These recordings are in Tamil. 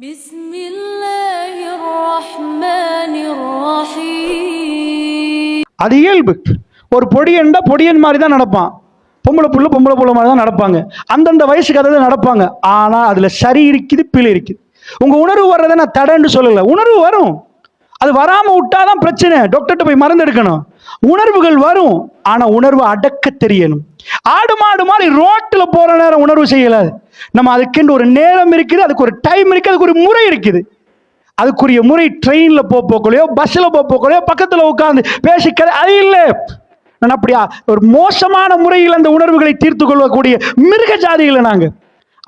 بسم الله الرحمن الرحيم அது இயல்பு ஒரு பொடியன்டா பொடியன் மாதிரி தான் நடப்பான் பொம்பளை புள்ள பொம்பளை புள்ள மாதிரி தான் நடப்பாங்க அந்தந்த வயசுக்கு அதை தான் நடப்பாங்க ஆனா அதுல சரி இருக்குது பிழை இருக்குது உங்க உணர்வு வர்றதை நான் தடைன்னு சொல்லல உணர்வு வரும் அது வராம விட்டாதான் பிரச்சனை டாக்டர்கிட்ட போய் மருந்து எடுக்கணும் உணர்வுகள் வரும் ஆனா உணர்வு அடக்க தெரியணும் ஆடு மாடு மாதிரி ரோட்ல போற நேரம் உணர்வு செய்யலாது நம்ம அதுக்கென்று ஒரு நேரம் இருக்குது அதுக்கு ஒரு டைம் இருக்குது அதுக்கு ஒரு முறை இருக்குது. அதுக்குரிய முறை ட்ரெயினில் போக போக்கலையோ பஸ்ஸில் போக போக்கலையோ பக்கத்தில் உட்காந்து பேசிக்கிற அது இல்லை. நான் அப்படியா ஒரு மோசமான முறையில் அந்த உணர்வுகளை தீர்த்து கொள்ளக்கூடிய மிருக ஜாதிகளை நாங்கள்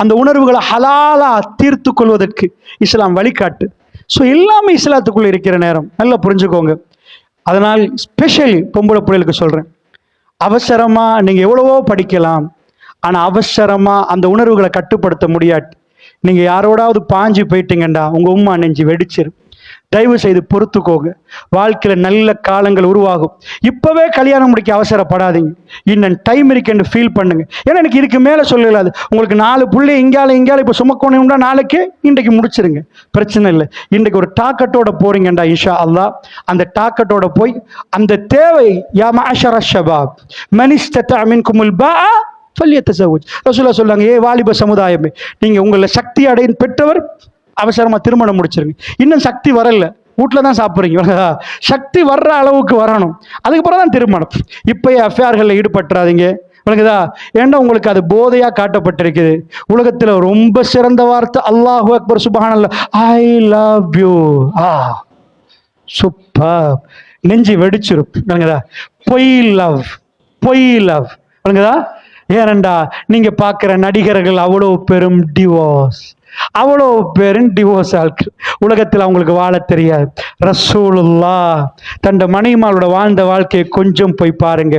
அந்த உணர்வுகளை ஹலாலா தீர்த்து கொள்வதற்கு இஸ்லாம் வழிகாட்டு. ஸோ எல்லாமே இஸ்லாத்துக்குள்ளே இருக்கிற நேரம். நல்லா புரிஞ்சுக்கோங்க. அதனால் ஸ்பெஷல் பொம்பளை பிள்ளைகளுக்கு சொல்கிறேன் அவசரமா நீங்கள் எவ்வளவோ படிக்கலாம். ஆனால் அவசரமாக அந்த உணர்வுகளை கட்டுப்படுத்த முடியாது. நீங்கள் யாரோடாவது பாஞ்சு போயிட்டீங்கண்டா உங்கள் உம்மா நெஞ்சு வெடிச்சிரும் தயவு செய்து பொறுத்துக்கோங்க. வாழ்க்கையில் நல்ல காலங்கள் உருவாகும். இப்போவே கல்யாணம் முடிக்க அவசரப்படாதீங்க. இன்னும் டைம் இருக்குன்னு ஃபீல் பண்ணுங்க. ஏன்னா எனக்கு இதுக்கு மேலே சொல்லலாது. உங்களுக்கு நாலு புள்ளி இங்கால இங்கால இப்போ சுமக்கணும்னா நாளைக்கு இன்றைக்கு முடிச்சிருங்க. பிரச்சனை இல்லை. இன்றைக்கு ஒரு டாக்கெட்டோட போறீங்கண்டா இஷா அல்லா அந்த டாக்கெட்டோட போய் அந்த தேவை யா மாஷர ஷபாப். அமீன் குமுல் பா ஃபல்யத்தசவுஜ் ரசூலா சொல்றாங்க ஏ வாலிப சமுதாயமே நீங்கள் உங்களை சக்தி அடையின் பெற்றவர் அவசரமாக திருமணம் முடிச்சிருங்க. இன்னும் சக்தி வரல. வீட்டில் தான் சாப்பிட்றீங்க. சக்தி வர்ற அளவுக்கு வரணும். அதுக்கப்புறம் தான் திருமணம். இப்போயே அஃபேர்களில் ஈடுபட்டுறாதீங்க? விளங்குதா? ஏன்னா உங்களுக்கு அது போதையாக காட்டப்பட்டிருக்குது? உலகத்தில் ரொம்ப சிறந்த வார்த்தை அல்லாஹு அக்பர் சுபஹானல்ல. ஐ லவ் யூ ஆ சூப்பர். நெஞ்சு வெடிச்சிரும். விளங்குதா? பொய் லவ் பொய் லவ். விளங்குதா? ஏனண்டா நீங்க பார்க்குற நடிகர்கள் அவ்வளோ பெரும் டிவோர்ஸ் அவ்வளோ பெரும் டிவோர்ஸ் ஆட்கள் உலகத்தில் அவங்களுக்கு வாழ தெரியாது. ரசூலுல்லா தண்ட மனைவிமாரோட வாழ்ந்த வாழ்க்கையை கொஞ்சம் போய் பாருங்க.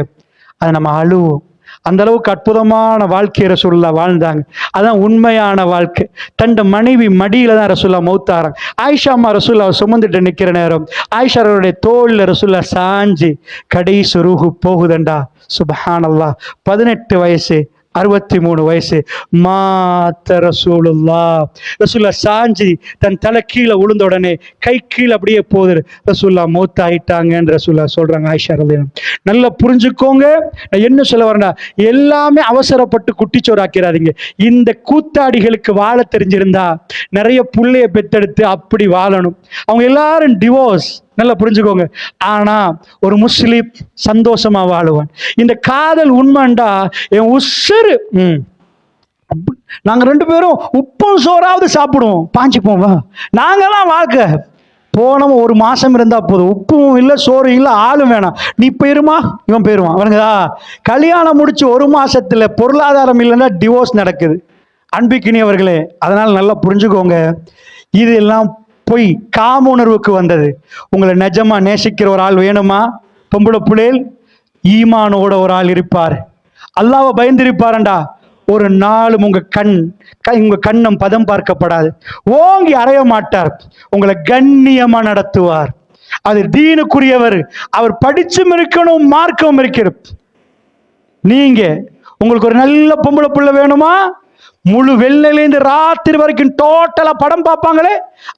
அதை நம்ம அழுவோம். அந்த அளவுக்கு அற்புதமான வாழ்க்கையை ரசூல்லா வாழ்ந்தாங்க. அதான் உண்மையான வாழ்க்கை. தண்ட மனைவி மடியில தான் ரசூல்லா மௌத்தாராங்க ஆயிஷா அம்மா ரசூல்லா சுமந்துட்டு நிற்கிற நேரம் ஆயிஷாரோடைய தோளில் ரசூல்லா சாஞ்சு கடைசி ரூஹு போகுதண்டா. சுபஹானல்லா பதினெட்டு வயசு அறுபத்தி மூணு வயசு. மாத்த ரசூலுல்லா. ரசூல்லா சாஞ்சி தன் தலை கீழே விழுந்த உடனே கை கீழே அப்படியே போகுது. ரசூல்லா மௌத் ஆயிட்டாங்கன்னு ரசூல்லா சொல்றாங்க ஆயிஷா ரதீனம் நல்லா புரிஞ்சுக்கோங்க. நான் என்ன சொல்ல வரேன்னா எல்லாமே அவசரப்பட்டு குட்டிச்சோறாக்கிறாதீங்க. இந்த கூத்தாடிகளுக்கு வாழ தெரிஞ்சிருந்தா நிறைய பிள்ளைய பெத்தெடுத்து அப்படி வாழணும். அவங்க எல்லாரும் டிவோர்ஸ் நல்லா புரிஞ்சுக்கோங்க. ஆனா ஒரு முஸ்லீம் சந்தோஷமா வாழுவான். இந்த காதல் உண்மைண்டா என் உசுறு. ம். அப்ப- நாங்க ரெண்டு பேரும் உப்பும் சோறாவது சாப்பிடுவோம். பாஞ்சிப்போம் வா. நாங்கெல்லாம் வாழ்க்கை. போனவன் ஒரு மாதம் இருந்தால் போதும். உப்பும் இல்லை சோறும் இல்லை ஆளும் வேணாம். நீ போயிருமா? இவன் போயிருவான். அவனுங்கதா கல்யாணம் முடிச்சு ஒரு மாதத்தில் பொருளாதாரம் இல்லைன்னா டிவோர்ஸ் நடக்குது. அன்பிக்கினியவர்களே அதனால் நல்லா புரிஞ்சுக்கோங்க. இதெல்லாம் பொய் காம உணர்வுக்கு வந்தது. உங்களை நிஜமா நேசிக்கிற ஒரு ஆள் வேணுமா? பொம்பளை புள்ளேல் ஈமானோட ஒரு ஆள் இருப்பார். அல்லாவை பயந்திருப்பாரண்டா ஒரு நாளும் உங்க கண் க- உங்க கண்ணம் பதம் பார்க்கப்படாது. ஓங்கி அறைய மாட்டார். உங்களை கண்ணியமா நடத்துவார். அது தீனுக்குரியவர். அவர் படிச்சும் இருக்கணும் மார்க்கவும் இருக்கிற நீங்க உங்களுக்கு ஒரு நல்ல பொம்பளை புள்ள வேணுமா? முழு வெள்ளிலேருந்து ராத்திரி வரைக்கும் டோட்டலாக படம் பார்ப்பாங்களே?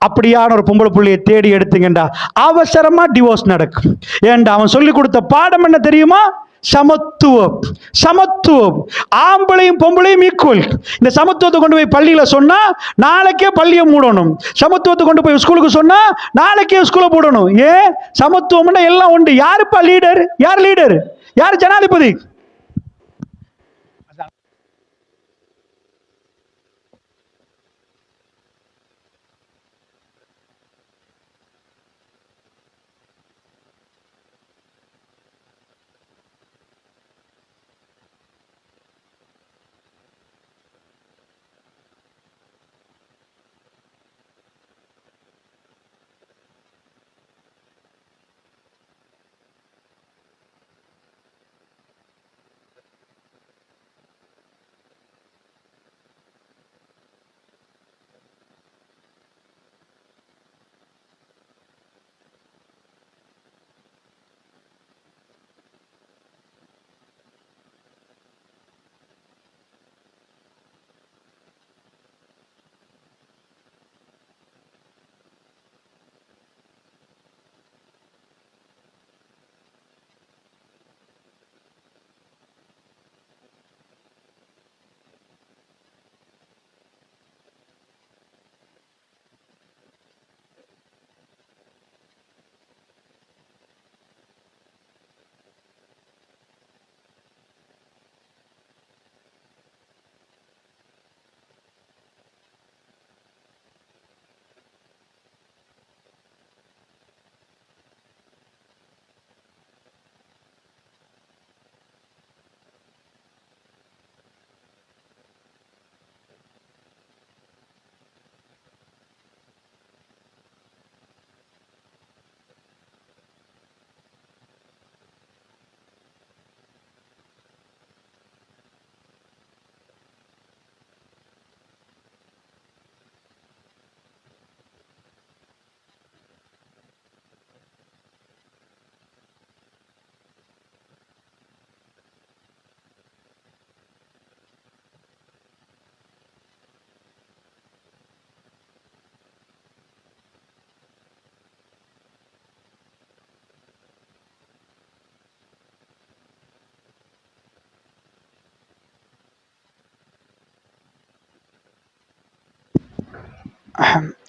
அப்படியான ஒரு பொம்பளை புள்ளியை தேடி எடுத்தீங்கடா அவசரமாக டிவோர்ஸ் நடக்கும். ஏன்டா அவன் சொல்லி கொடுத்த பாடம் என்ன தெரியுமா? சமத்துவம். சமத்துவம். ஆம்பளையும் பொம்பளையும் ஈக்குவல் இந்த சமத்துவத்தை கொண்டு போய் பள்ளியில் சொன்னால் நாளைக்கே பள்ளியை மூடணும். சமத்துவத்தை கொண்டு போய் ஸ்கூலுக்கு சொன்னால் நாளைக்கே ஸ்கூலை போடணும். ஏன்? சமத்துவம்னா எல்லாம் உண்டு. யாருப்பா லீடர் யார் லீடர் யார் ஜனாதிபதி?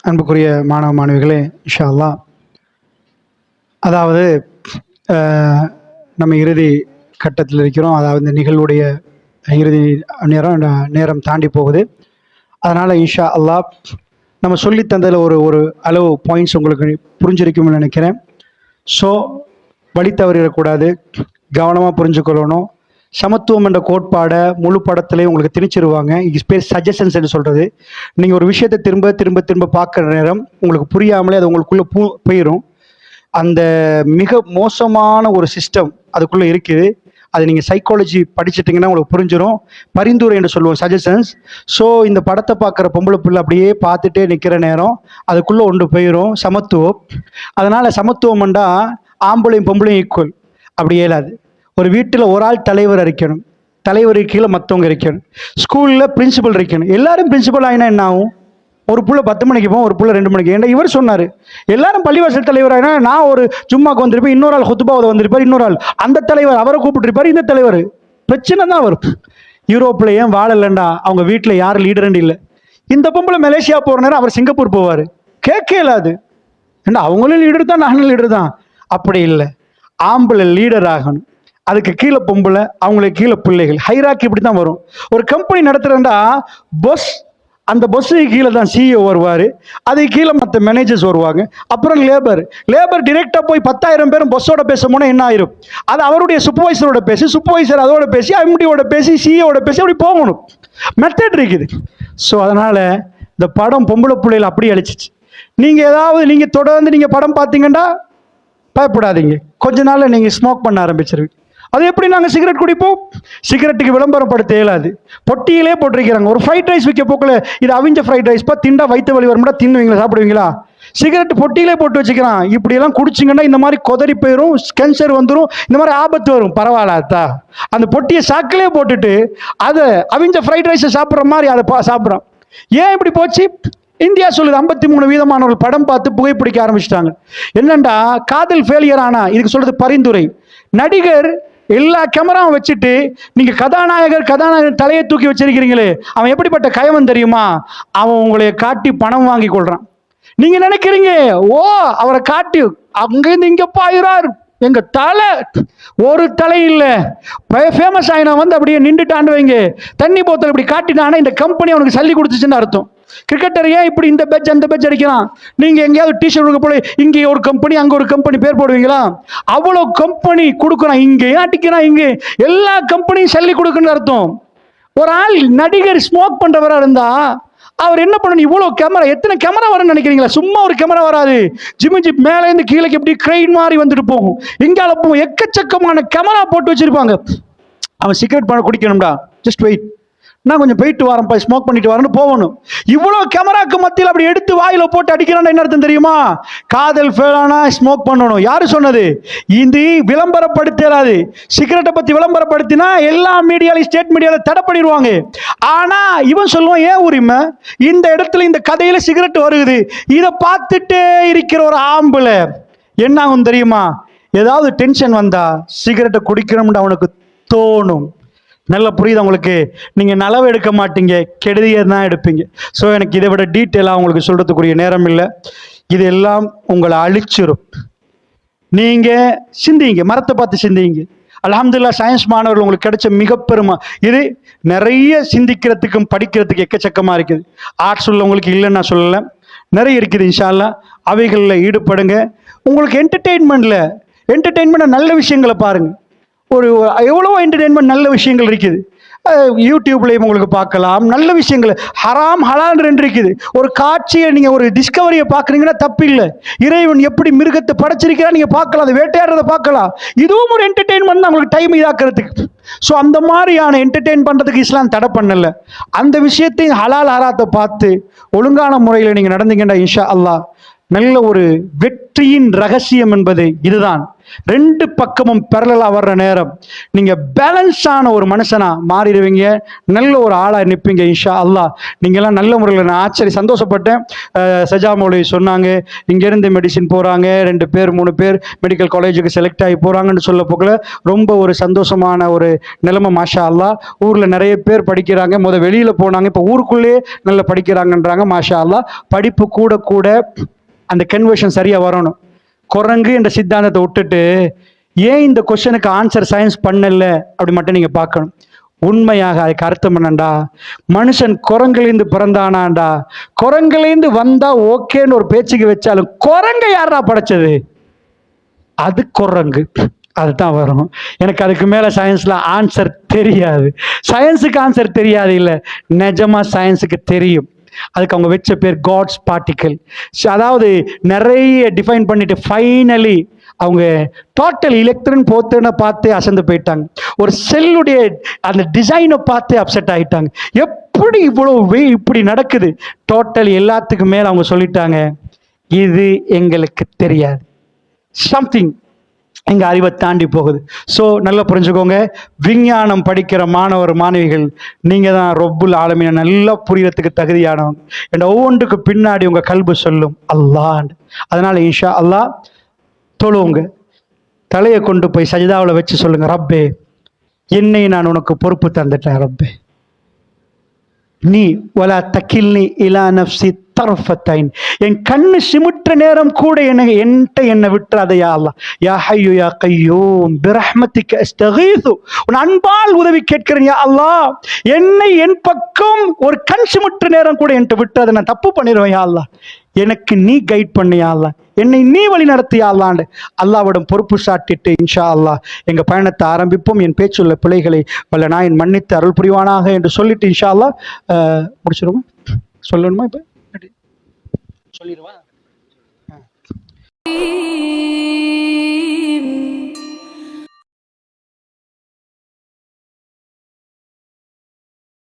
அன்புக்குரிய மாணவ மாணவிகளே இஷா அல்லாஹ் அதாவது நம்ம இறுதி கட்டத்தில் இருக்கிறோம். அதாவது இந்த நிகழ்வுடைய இறுதி நேரம் நேரம் தாண்டி போகுது. அதனால் இன்ஷா அல்லாஹ் நம்ம சொல்லி தந்ததில் ஒரு ஒரு அளவு பாயிண்ட்ஸ் உங்களுக்கு புரிஞ்சிருக்கும்னு நினைக்கிறேன். ஸோ வழி தவறிடக்கூடாது. கவனமாக புரிஞ்சுக்கொள்ளணும். சமத்துவம் என்ற கோட்பாடை முழு படத்திலே உங்களுக்கு திணிச்சிருவாங்க. இது பேர் சஜஷன்ஸ் என்று சொல்கிறது நீங்கள் ஒரு விஷயத்தை திரும்ப திரும்ப திரும்ப பார்க்குற நேரம் உங்களுக்கு புரியாமலே அது உங்களுக்குள்ளே பூ போயிடும் அந்த மிக மோசமான ஒரு சிஸ்டம் அதுக்குள்ளே இருக்குது. அது நீங்கள் சைக்காலஜி படிச்சிட்டிங்கன்னா உங்களுக்கு புரிஞ்சிடும் பரிந்துரை என்று சொல்லுவோம் சஜஷன்ஸ் ஸோ இந்த படத்தை பார்க்குற பொம்பளை பிள்ளை அப்படியே பார்த்துட்டே நிற்கிற நேரம் அதுக்குள்ளே ஒன்று போயிடும் சமத்துவம். அதனால் சமத்துவம்ண்டா ஆம்பளையும் பொம்பளையும் ஈக்குவல் அப்படி இயலாது. ஒரு வீட்டில் ஒரு ஆள் தலைவர் இருக்கணும் தலைவர் கீழே மற்றவங்க இருக்கணும் ஸ்கூலில் பிரின்சிபல் இருக்கணும் எல்லாரும் பிரின்சிபல் ஆகினா என்ன ஆகும்? ஒரு புள்ள பத்து மணிக்கு போவோம் ஒரு புள்ள ரெண்டு மணிக்கு. ஏன்னா இவர் சொன்னார் எல்லாரும் பள்ளிவாசல் தலைவர் ஆகினா நான் ஒரு ஜும்மாக்கு வந்திருப்பேன் இன்னொரு ஆள் ஹுத்துபாவில் வந்திருப்பார் இன்னொரு ஆள். அந்த தலைவர் அவரை கூப்பிட்டுருப்பார் இந்த தலைவர். பிரச்சனை தான் வரும். யூரோப்பில் ஏன் வாழலைண்டா? அவங்க வீட்டில் யார் லீடர்னு இல்லை. இந்த பொம்பளை மலேசியா போகிற நேரம் அவர் சிங்கப்பூர் போவார். கேட்க இல்லாது ஏன்னா அவங்களும் லீடர் தான் நானும் லீடர் தான். அப்படி இல்லை. ஆம்பளை லீடர் ஆகணும். அதுக்கு கீழே பொம்பளை அவங்களுக்கு கீழே பிள்ளைகள். ஹைராக்கி இப்படி தான் வரும். ஒரு கம்பெனி நடத்துகிறேன்டா பஸ் அந்த பஸ்ஸுக்கு கீழே தான் சிஇஓ வருவார். அதுக்கு கீழே மற்ற மேனேஜர்ஸ் வருவாங்க. அப்புறம் லேபர் லேபர் டிரெக்டாக போய் பத்தாயிரம் பேரும் பஸ்ஸோட பேச போனால் என்ன ஆயிரும்? அது அவருடைய சூப்பர்வைசரோட பேசி சூப்பர்வைசர் அதோட பேசி எம்டியோட பேசி சிஇஓட பேசி அப்படி போகணும். மெத்தட் இருக்குது. ஸோ அதனால் இந்த படம் பொம்பளை பிள்ளைகள் அப்படி அழிச்சிச்சு. நீங்கள் ஏதாவது நீங்கள் தொடர்ந்து நீங்கள் படம் பார்த்தீங்கன்னா பயப்படாதீங்க. கொஞ்ச நாளில் நீங்கள் ஸ்மோக் பண்ண ஆரம்பிச்சிருவீங்க. அது எப்படி நாங்கள் சிகரெட் குடிப்போம்? சிகரெட்டுக்கு விளம்பரப்படுத்த இயலாது. பொட்டியிலே போட்டிருக்கிறாங்க. ஒரு ஃப்ரைட் ரைஸ் விற்க போக்கல இது அவிஞ்ச ஃப்ரைட் ரைஸ் பா திண்டா வயிற்று வலி வரும்டா தின்னுவீங்களா சாப்பிடுவீங்களா? சிகரெட் பொட்டியிலே போட்டு வச்சுக்கிறான். இப்படியெல்லாம் குடிச்சிங்கன்னா இந்த மாதிரி கொதறி போயிடும் கேன்சர் வந்துடும் இந்த மாதிரி ஆபத்து வரும். பரவாயில்லாத்தா அந்த பொட்டியை சாக்கிலே போட்டுட்டு அதை அவிஞ்ச ஃப்ரைட் ரைஸை சாப்பிட்ற மாதிரி அதை பா சாப்பிட்றான். ஏன் இப்படி போச்சு? இந்தியா சொல்லுது ஐம்பத்தி மூணு வீதமானவர்கள் படம் பார்த்து புகைப்பிடிக்க ஆரம்பிச்சிட்டாங்க. என்னண்டா காதல் ஃபெயிலியர் ஆனா இதுக்கு சொல்றது பரிந்துரை. நடிகர் எல்லா கேமராவும் வச்சுட்டு நீங்க கதாநாயகர் கதாநாயகர் தலையை தூக்கி வச்சிருக்கிறீங்களே அவன் எப்படிப்பட்ட கயவன் தெரியுமா? அவன் உங்களை காட்டி பணம் வாங்கி கொள்றான். நீங்க நினைக்கிறீங்க ஓ அவரை காட்டி அங்கேருந்து இங்க பாயிறார் எங்க தலை ஒரு தலை இல்லை. ஃபேமஸ் ஆகினா வந்து அப்படியே நின்றுட்டாண்டு வைங்க. தண்ணி போத்தல் இப்படி காட்டினானா இந்த கம்பெனி அவனுக்கு சல்லி கொடுத்துச்சுன்னு அர்த்தம். கிரிக்கெட்டர் ஏன் இப்படி இந்த பேட்ச் அந்த பேட்ச் அடிக்கிறான் நீங்க எங்கேயாவது டிஷர்ட் கொடுக்க போல இங்கே ஒரு கம்பெனி அங்க ஒரு கம்பெனி பேர் போடுவீங்களா? அவ்வளோ கம்பெனி கொடுக்குறான் இங்கே அடிக்கிறான் இங்கே. எல்லா கம்பெனியும் சல்லி கொடுக்குன்னு அர்த்தம். ஒரு ஆள் நடிகர் ஸ்மோக் பண்றவரா இருந்தா அவர் என்ன பண்ணணும்? இவ்வளோ கேமரா எத்தனை கேமரா வரும்னு நினைக்கிறீங்களா? சும்மா ஒரு கேமரா வராது. ஜிம்மி ஜிப் மேலேருந்து கீழே எப்படி கிரெயின் மாதிரி வந்துட்டு போகும். இங்கால போகும் எக்கச்சக்கமான கேமரா போட்டு வச்சிருப்பாங்க. அவன் சிகரெட் பண்ண குடிக்கணும்டா. ஜஸ்ட் வெயிட் நான் கொஞ்சம் போயிட்டு வரேன்ப்பா ஸ்மோக் பண்ணிட்டு வரேன்னு போகணும். இவ்வளோ கேமராக்கு மத்தியில் அப்படி எடுத்து வாயில் போட்டு அடிக்கிறான்னு என்ன அர்த்தம் தெரியுமா? காதல் ஃபேலானா ஸ்மோக் பண்ணணும். யார் சொன்னது? இது விளம்பரப்படுத்தாது சிகரெட்டை பற்றி விளம்பரப்படுத்தினா எல்லா மீடியாலையும் ஸ்டேட் மீடியாவில் தடை பண்ணிடுவாங்க ஆனால் இவன் சொல்லுவான் ஏன் உரிமை? இந்த இடத்துல இந்த கதையில் சிகரெட் வருகுது இதை பார்த்துட்டே இருக்கிற ஒரு ஆம்பளை. என்ன ஆகும் தெரியுமா? ஏதாவது டென்ஷன் வந்தா சிகரெட்டை குடிக்கணும்னு அவனுக்கு தோணும். நல்லா புரியுது உங்களுக்கு? நீங்கள் நலவு எடுக்க மாட்டீங்க கெடுதியை தான் எடுப்பீங்க. ஸோ எனக்கு இதை விட டீட்டெயிலாக உங்களுக்கு சொல்கிறதுக்குரிய நேரம் இல்லை. இது எல்லாம் உங்களை அழிச்சிரும். நீங்கள் சிந்திங்க மரத்தை பார்த்து சிந்திங்க. அலமதுல்லா சயின்ஸ் மாணவர்கள் உங்களுக்கு கிடைச்ச மிக பெருமை. இது நிறைய சிந்திக்கிறதுக்கும் படிக்கிறதுக்கு எக்கச்சக்கமாக இருக்குது. ஆர்ட்ஸ் உள்ளவங்களுக்கு இல்லைன்னு நான் சொல்லலை. நிறைய இருக்குது இன்ஷால்லா அவைகளில் ஈடுபடுங்க. உங்களுக்கு என்டர்டெயின்மெண்ட்டில் என்டர்டெயின்மெண்ட் நல்ல விஷயங்களை பாருங்கள் ஒரு எவ்வளவோ என்டர்டெயின்மெண்ட் நல்ல விஷயங்கள் இருக்குது. யூடியூப்லேயும் உங்களுக்கு பார்க்கலாம். நல்ல விஷயங்கள். ஹராம் ஹலான் ரெண்டு இருக்குது. ஒரு காட்சியை நீங்கள் ஒரு டிஸ்கவரியை பார்க்குறீங்கன்னா தப்பு இல்லை இறைவன் எப்படி மிருகத்தை படைச்சிருக்கிறா நீங்கள் பார்க்கலாம். அதை வேட்டையாடுறதை பார்க்கலாம். இதுவும் ஒரு என்டர்டெயின்மெண்ட் தான். உங்களுக்கு டைம் இதாக்குறதுக்கு. ஸோ அந்த மாதிரியான என்டர்டெயின் பண்ணுறதுக்கு இஸ்லாம் தடை பண்ணலை. அந்த விஷயத்தையும் ஹலால் ஹராத்தை பார்த்து ஒழுங்கான முறையில் நீங்கள் நடந்தீங்கன்னா இன்ஷா அல்லாஹ் நல்ல ஒரு வெற்றியின் ரகசியம் என்பது இதுதான். ரெண்டு பக்கமும் பெரலலாக வர்ற நேரம். நீங்கள் பேலன்ஸான ஒரு மனுஷனாக மாறிடுவீங்க. நல்ல ஒரு ஆளாக நிற்பீங்க இன்ஷா அல்லாஹ் நீங்கள்லாம் நல்ல முறையில் நான் ஆச்சரிய சந்தோஷப்பட்டேன். சஜா மௌலவி சொன்னாங்க இங்கேருந்து மெடிசின் போகிறாங்க ரெண்டு பேர் மூணு பேர் மெடிக்கல் காலேஜுக்கு செலக்ட் ஆகி போகிறாங்கன்னு சொல்ல போகல. ரொம்ப ஒரு சந்தோஷமான ஒரு நிலைமை மாஷா அல்லா ஊரில் நிறைய பேர் படிக்கிறாங்க. முத வெளியில் போனாங்க இப்போ ஊருக்குள்ளேயே நல்ல படிக்கிறாங்கன்றாங்க மாஷா அல்லா படிப்பு கூட கூட அந்த கன்வர்ஷன் சரியாக வரணும். குரங்கு என்ற சித்தாந்தத்தை விட்டுட்டு ஏன் இந்த கொஷனுக்கு ஆன்சர் சயின்ஸ் பண்ணல அப்படி மட்டும் நீங்கள் பார்க்கணும். உண்மையாக அதுக்கு அர்த்தம் பண்ணண்டா மனுஷன் குரங்குலேருந்து பிறந்தானாண்டா? குரங்குலேருந்து வந்தா ஓகேன்னு ஒரு பேச்சுக்கு வச்சாலும் குரங்கை யாரா படைச்சது? அது குரங்கு. அதுதான் வரும். எனக்கு அதுக்கு மேலே சயின்ஸில் ஆன்சர் தெரியாது. சயின்ஸுக்கு ஆன்சர் தெரியாது இல்லை. நிஜமாக சயின்ஸுக்கு தெரியும். அதுக்கு அவங்க வச்ச பேர் காட்ஸ் பார்ட்டிக்கல் அதாவது நிறைய டிஃபைன் பண்ணிட்டு ஃபைனலி அவங்க டோட்டல் எலக்ட்ரன் போத்துன்னு பார்த்து அசந்து போயிட்டாங்க. ஒரு செல்லுடைய அந்த டிசைனை பார்த்து அப்செட் ஆகிட்டாங்க எப்படி இவ்வளோ வே இப்படி நடக்குது? டோட்டல் எல்லாத்துக்கும் மேலே அவங்க சொல்லிட்டாங்க இது எங்களுக்கு தெரியாது. சம்திங் எங்கள் அறிவை தாண்டி போகுது. ஸோ நல்லா புரிஞ்சுக்கோங்க. விஞ்ஞானம் படிக்கிற மாணவர் மாணவிகள் நீங்கள் தான் ரொப்புல் ஆளுமையை நல்லா புரியறதுக்கு தகுதியானவங்க. என்ற ஒவ்வொன்றுக்கு பின்னாடி உங்கள் கல்பு சொல்லும். அல்லாஹ். அதனால் இன்ஷா அல்லாஹ் தொழுவுங்க. தலையை கொண்டு போய் சஜிதாவில் வச்சு சொல்லுங்கள் ரப்பே என்னை நான் உனக்கு பொறுப்பு தந்துட்டேன் ரப்பே. நீ ஒலா தக்கில்னி இலா நப்சி தரஃபத்தைன். என் கண்ணு சிமுற்ற நேரம் கூட என்ன என்கிட்ட என்னை விட்டுறாத யா யா ஹையு யா கையூம். பிரஹ்மத்திக்க அஸ்தகீது உன் அன்பால் உதவி கேட்கிறேன் யா அல்லாஹ். என்னை என் பக்கம் ஒரு கண் சிமுற்ற நேரம் கூட என்கிட்ட விட்டுறதை. நான் தப்பு பண்ணிடுவேன் யா அல்லா எனக்கு நீ கைட் பண்ணியா என்னை நீ வழி நடத்தியாலாண்டு அல்லாவிடம் பொறுப்பு சாட்டிட்டு இன்ஷா அல்லாஹ் எங்கள் பயணத்தை ஆரம்பிப்போம். என் பேச்சுள்ள பிழைகளை வல்ல நான் மன்னித்து அருள் புரிவானாக என்று சொல்லிட்டு இன்ஷா அல்லாஹ் அஹ், சொல்லணுமா இப்போ? சொல்லிடுவா?